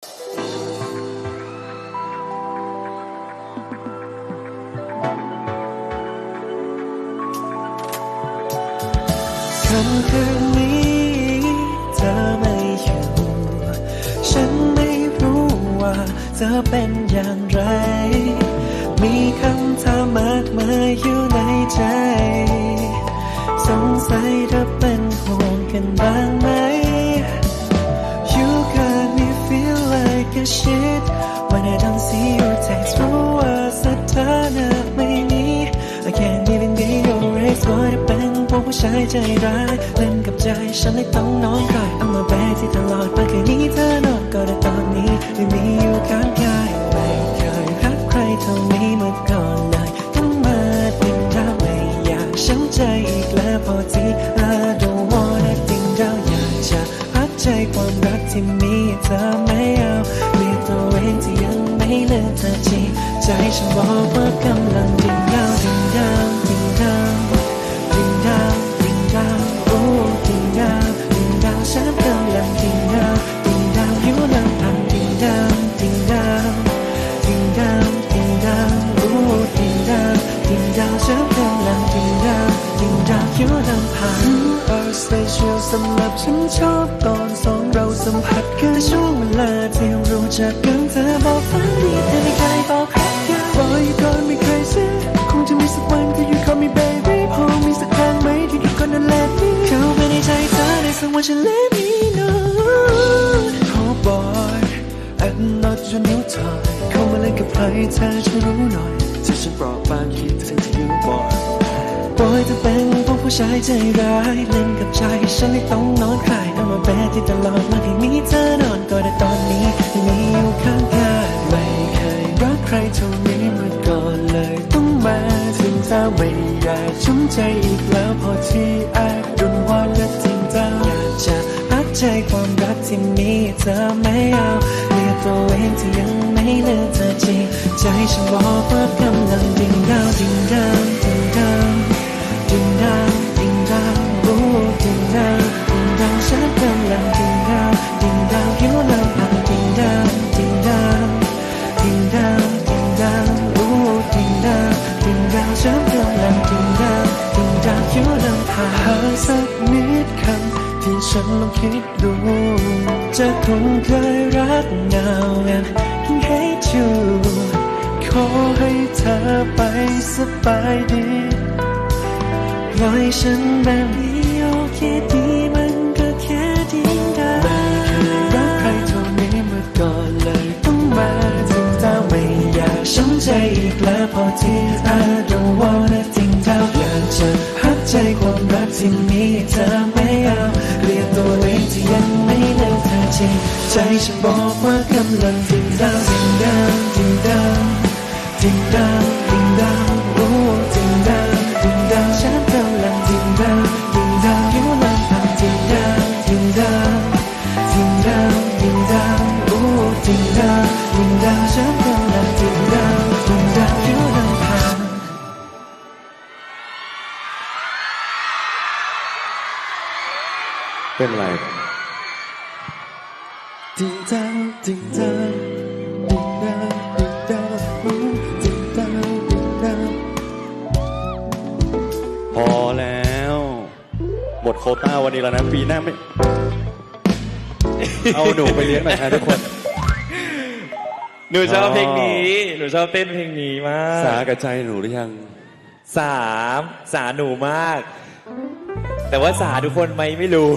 ค่ำคืนนี้เธอไม่อยู่ ฉันไม่รู้ว่าจะเป็นอย่างไร มีคำถามมากมายอยู่ในใจ สงสัยเธอเป็นห่วงกันบ้างไหม shit when I don't see your text เพราะว่าสถานะไม่มี I can't even be your race ว่าจะเป็นพวกผู้ชายใจร้ายเล่นกับใจฉันเลยต้องนอนคลายเอามาแบกที่ตลอดไปเคยหนี้เธอนอนก็ได้ตอนนี้ไม่มีอยู่ข้างกายไม่เคยรักใครเท่านี้มาก่อนเลยต้องมาเป็นดาไม่อยากช้ำใจอีกแล้วพอที I don't wanna think เราอยากจะพักใจความรักที่มีเธอไม่ ใจฉันบอกว่ากำลังดิ่งดาวดิ่งดาวดิ่งดาวดิ่งดาวดิ่งดาวโอ้ดิ่งดาวดิ่งดาวฉันกำลังดิ่งดาวดิ่งดาวอยู่ลำพังดิ่งดาวดิ่งดาวดิ่งดาวดิ่งดาวโอ้ดิ่งดาวดิ่งดาวฉันกำลังดิ่งดาวดิ่งดาวอยู่ลำพัง Are special สำหรับฉันชอบตอนสองเราสัมผัสกันช่วงเวลาที่รู้จักกันเธอบอกฝันดีแต่ไม่เคยบอก เล่นกับใครเธอช่วยรู้หน่อยถ้าฉันปราะบางคิดถึงที่ you boy ปล่อยเธอเป็นพวกผู้ชายใจร้ายเล่นกับใจฉันไม่ต้องนอนคลายเอามาแบที่ตลอดมาที่มีเธอนอนก็ได้ตอนนี้ที่มีอยู่ข้างกายไม่เคยรักใครเท่านี้มาก่อนเลยต้องมาถึงเธอไม่อยากช้ำใจอีกแล้วพอที่ I don't wanna think down อยากจะพักใจความรักที่มีเธอไม่เอา ตัวเองที่ยังไม่เลือกเธอจริงใจฉันบอกว่ากำลังดิ่งดาวดิ่งดาวดิ่งดาวดิ่งดาวดิ่งดาวโอ้ดิ่งดาวดิ่งดาวฉันกำลังดิ่งดาวดิ่งดาวอยู่ลำพังดิ่งดาวดิ่งดาวดิ่งดาวดิ่งดาวโอ้ดิ่งดาวดิ่งดาวฉันกำลังดิ่งดาวดิ่งดาวอยู่ลำพังหาสักนิดคำที่ ฉันลองคิดดูจะคงเคยรัก now and can hate you ขอให้เธอไปสบายดีปล่อยฉันแบบนี้โอเคดีมันก็แค่ดีได้ไม่เคยรักใครเท่านี้มาก่อนเลยต้องมาถึงเจ้าไม่อยากช้ำใจอีกแล้วพอที่ I don't wanna think เจ้าอยากจะพักใจความรักที่มีเธอไม่เอา จริงใจฉันบอกว่ากำลังดิ่งดาวดิ่งดาวดิ่งดาวดิ่งดาวดิ่งดาวโอ้ดิ่งดาวดิ่งดาวฉันกำลังดิ่งดาวดิ่งดาวอยู่ลำพังดิ่งดาวดิ่งดาวดิ่งดาวดิ่งดาวโอ้ดิ่งดาวดิ่งดาวฉันกำลังดิ่งดาวดิ่งดาวอยู่ลำพังเป็นไร ดิ่งดาวดิ่งดาวดิ่งดาวดิ่งดาวโอ้ดิ่งดาวดิ่งดาวพอแล้ว หมดโควต้าวันนี้แล้วนะ ปีหน้าไม่ เอาหนูไปเลี้ยงหน่อยฮะทุกคน หนูชอบเพลงนี้ หนูชอบเต้นเพลงนี้มากสากับใจหนูหรือยัง สาม สาหนูมาก แต่ว่าสาทุกคนไหมไม่รู้